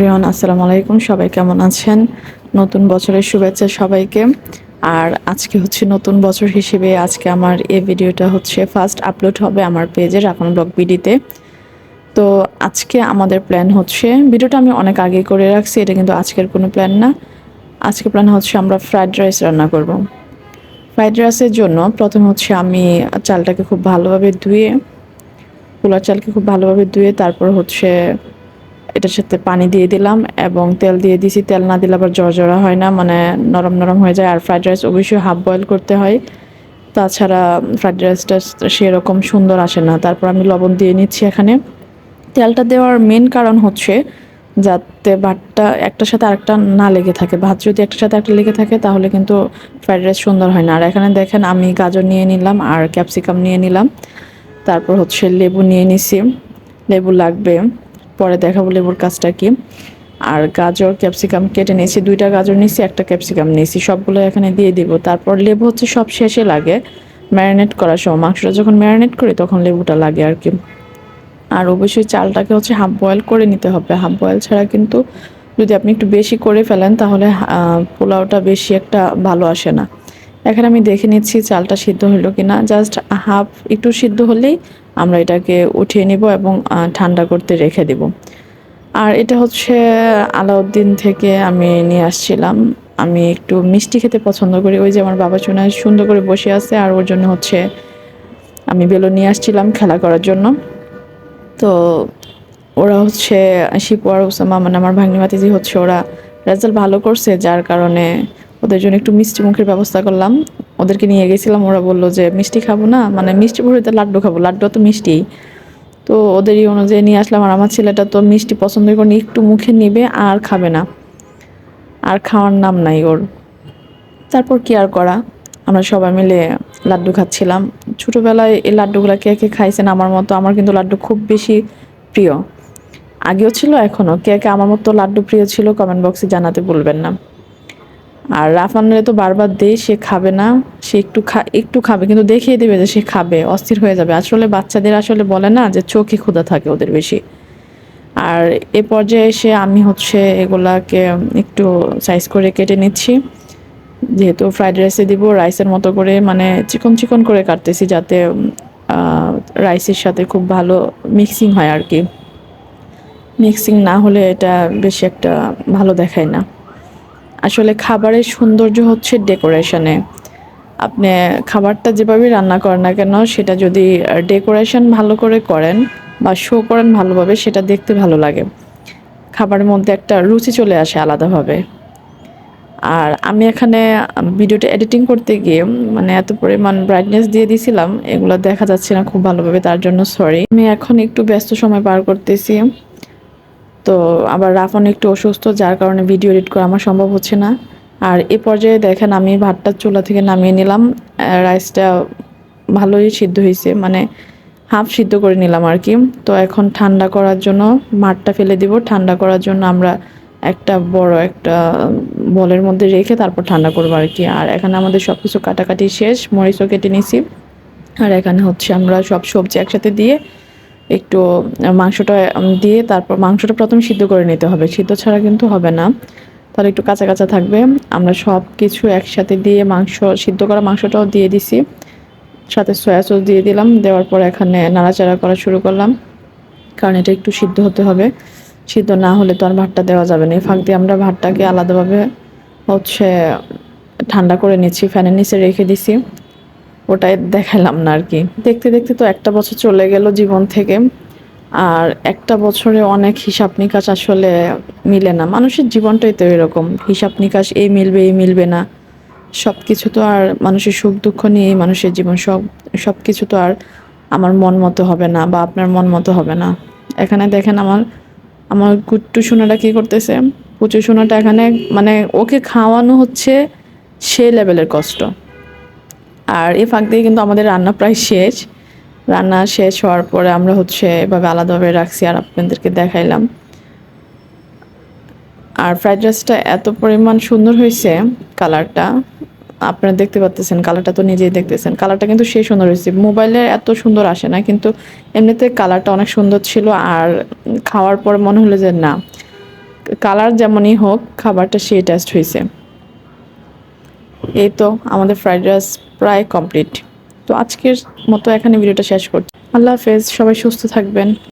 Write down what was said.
রিয়ন আসসালামু আলাইকুম। সবাই কেমন আছেন? নতুন বছরের শুভেচ্ছা সবাইকে। আর আজকে হচ্ছে নতুন বছর হিসেবে আজকে আমার এই ভিডিওটা হচ্ছে ফার্স্ট আপলোড হবে আমার পেজে রাখন ব্লগ বিডিতে। তো আজকে আমাদের প্ল্যান হচ্ছে, ভিডিওটা আমি অনেক আগে করে রাখছি, এটা কিন্তু আজকের কোনো প্ল্যান না। আজকে প্ল্যান হচ্ছে আমরা ফ্রাইড রাইস রান্না করব। ফ্রাইড রাইসের জন্য প্রথম হচ্ছে আমি চালটাকে খুব ভালোভাবে ধুয়ে, পোলার চালকে খুব ভালোভাবে ধুয়ে তারপর হচ্ছে এটার সাথে পানি দিয়ে দিলাম এবং তেল দিয়ে দিছি। তেল না দিলে আবার জড়া হয় না মানে নরম নরম হয়ে যায়। আর ফ্রাইড রাইস অবশ্যই হাফ বয়েল করতে হয়। তাছাড়া ফ্রাইড রাইসটা সেরকম সুন্দর আসে না। তারপর আমি লবণ দিয়ে নিচ্ছি এখানে। তেলটা দেওয়ার মেন কারণ হচ্ছে যাতে ভাতটা একটার সাথে আরেকটা না লেগে থাকে। ভাত যদি একটার সাথে একটা লেগে থাকে, তাহলে কিন্তু ফ্রাইড রাইস সুন্দর হয় না। আর এখানে দেখেন আমি গাজর নিয়ে নিলাম আর ক্যাপসিকাম নিয়ে নিলাম। তারপর হচ্ছে লেবু নিয়ে নিছি। লেবু লাগবে পরে দেখাবো লেবুর কাজটা কি। আর গাজর, ক্যাপসিকাম কেটে নিয়েছি। দুইটা গাজর নিয়েছি, একটা ক্যাপসিকাম নিয়েছি। সবগুলো এখানে দিয়ে দিব। তারপর লেবু হচ্ছে সব শেষে লাগে। ম্যারিনেট করার সময়, মাংসটা যখন ম্যারিনেট করি তখন লেবুটা লাগে আর কি। আর অবশ্যই চালটাকে হচ্ছে হাফ বয়েল করে নিতে হবে। হাফ বয়েল ছাড়া কিন্তু যদি আপনি একটু বেশি করে ফেলেন তাহলে পোলাওটা বেশি একটা ভালো আসে না। এখানে আমি দেখে নিচ্ছি চালটা সিদ্ধ হলো কি না জাস্ট হাফ একটু সিদ্ধ হলেই আমরা এটাকে উঠিয়ে নিব এবং ঠান্ডা করতে রেখে দিব। আর এটা হচ্ছে আলাউদ্দিন থেকে আমি নিয়ে আসছিলাম। আমি একটু মিষ্টি খেতে পছন্দ করি। ওই যে আমার বাবা চুনা সুন্দর করে বসে আছে আর ওর জন্য হচ্ছে আমি বেলো নিয়ে আসছিলাম খেলা করার জন্য। তো ওরা হচ্ছে শিপু আর ওসামা মানে আমার ভাগ্নি ভাতিজি হচ্ছে ওরা রেজাল্ট ভালো করছে, যার কারণে ওদের জন্য একটু মিষ্টি মুখের ব্যবস্থা করলাম। ওদেরকে নিয়ে গেছিলাম, ওরা বলল যে, মিষ্টি খাব না? মানে মিষ্টি ভরিতে লাড্ডু খাব, লাড্ডু তো মিষ্টি। তো ওদেরই অনুযায়ী নিয়ে আসলাম আর আমার ছেলেটা তো মিষ্টি পছন্দ করে একটু মুখে নিবে আর খাবে না। আর খাওয়ার নাম নাই ওর। তারপর কি আর করা? আমরা সবাই মিলে লাড্ডু খাচ্ছিলাম। ছোটোবেলায় এই লাড্ডুগুলো কে কে খাইছেন আমার মতো, আমার কিন্তু লাড্ডু খুব বেশি প্রিয়। আগেও ছিল, এখনও। কে কে আমার মতো লাড্ডু প্রিয় ছিল, কমেন্ট বক্সে জানাতে বলবেন না। আর রাফানরে তো বারবার দেই, সে খাবে না, সে একটু খা, একটু খাবে, কিন্তু দেখিয়ে দেবে যে সে খাবে, অস্থির হয়ে যাবে। আসলে বাচ্চাদের আসলে বলে না যে চোখে ক্ষুধা থাকে ওদের বেশি। আর এ পর্যায়ে এসে আমি হচ্ছে এগুলাকে একটু সাইজ করে কেটে নিচ্ছি। যেহেতু ফ্রাইড রাইসে দিব রাইসের মতো করে মানে চিকন চিকন করে কাটতেছি যাতে রাইসের সাথে খুব ভালো মিক্সিং হয় আর কি। মিক্সিং না হলে এটা বেশি একটা ভালো দেখায় না। আসলে খাবারের সৌন্দর্য হচ্ছে ডেকোরেশনে। আপনি খাবারটা যেভাবে রান্না করেন না কেন, সেটা যদি ডেকোরেশন ভালো করে করেন বা শো করেন ভালোভাবে, সেটা দেখতে ভালো লাগে। খাবারের মধ্যে একটা রুচি চলে আসে আলাদাভাবে। আর আমি এখানে ভিডিওটা এডিটিং করতে গিয়ে মানে এত পরিমাণ ব্রাইটনেস দিয়ে দিছিলাম, এগুলো দেখা যাচ্ছে না খুব ভালোভাবে, তার জন্য সরি আমি এখন একটু ব্যস্ত সময় পার করতেছি। তো আবার রাফন একটু অসুস্থ, যার কারণে ভিডিও এডিট করা আমার সম্ভব হচ্ছে না। আর এ পর্যায়ে দেখেন আমি ভাতটা চুলা থেকে নামিয়ে নিলাম রাইসটা ভালোই সিদ্ধ হয়েছে মানে হাফ সিদ্ধ করে নিলাম আর কি। তো এখন ঠান্ডা করার জন্য মাঠটা ফেলে দিব, ঠান্ডা করার জন্য আমরা একটা বড় একটা বলের মধ্যে রেখে তারপর ঠান্ডা করব আর কি। আর এখানে আমাদের সব কিছু কাটাকাটি শেষ, মরিচও কেটে নিছি। আর এখানে হচ্ছে আমরা সব সবজি একসাথে দিয়ে একটু মাংসটা দিয়ে তারপর মাংসটা প্রথমে সিদ্ধ করে নিতে হবে। সিদ্ধ ছাড়া কিন্তু হবে না। তাহলে একটু কাঁচা কাঁচা থাকবে। আমরা সব কিছু একসাথে দিয়ে মাংস, সিদ্ধ করা মাংসটাও দিয়ে দিছি। সাথে সয়া সস দিয়ে দিলাম। দেওয়ার পর এখানে নাড়াচাড়া করা শুরু করলাম। কারণ এটা একটু সিদ্ধ হতে হবে। সিদ্ধ না হলে তো আর ভাতটা দেওয়া যাবে না। এই ফাঁক দিয়ে আমরা ভাতটাকে আলাদাভাবে হচ্ছে ঠান্ডা করে নিচ্ছি, ফ্যানের নিচে রেখে দিছি। ওটাই দেখালাম না আর কি। দেখতে দেখতে তো একটা বছর চলে গেল জীবন থেকে। আর একটা বছরে অনেক হিসাব নিকাশ আসলে মিলে না। মানুষের জীবনটাই তো এরকম। হিসাব নিকাশ এই মিলবে এই মিলবে না। সব কিছু তো আর মানুষের সুখ দুঃখ নিয়েই মানুষের জীবন। সব সব কিছু তো আর আমার মন মতো হবে না বা আপনার মন মতো হবে না। এখানে দেখেন আমার আমার গুট্টু সোনাটা কী করতেছে? পুচু সোনাটা এখানে মানে ওকে খাওয়ানো হচ্ছে সে লেভেলের কষ্ট। আর এ ফাঁক দিয়ে কিন্তু আমাদের রান্না প্রায় শেষ। রান্না শেষ হওয়ার পরে আমরা হচ্ছে এভাবে আলাদাভাবে রাখছি আর আপনাদেরকে দেখাইলাম। আর ফ্রাইড রাইসটা এত পরিমাণ সুন্দর হয়েছে কালারটা। আপনারা দেখতে পাচ্ছেন কালারটা তো নিজেই দেখতেছেন। কালারটা কিন্তু সেই সুন্দর হয়েছে। মোবাইলে এত সুন্দর আসে না, কিন্তু এমনিতে কালারটা অনেক সুন্দর ছিল আর খাওয়ার পর মনে হলো যে না, কালার যেমনই হোক, খাবারটা সেই টেস্ট হয়েছে। এই তো আমাদের ফ্রাইড রাইস প্রায় কমপ্লিট। তো আজকের মতো এখানে ভিডিওটা শেষ করছি। আল্লাহ হাফেজ, সবাই সুস্থ থাকবেন।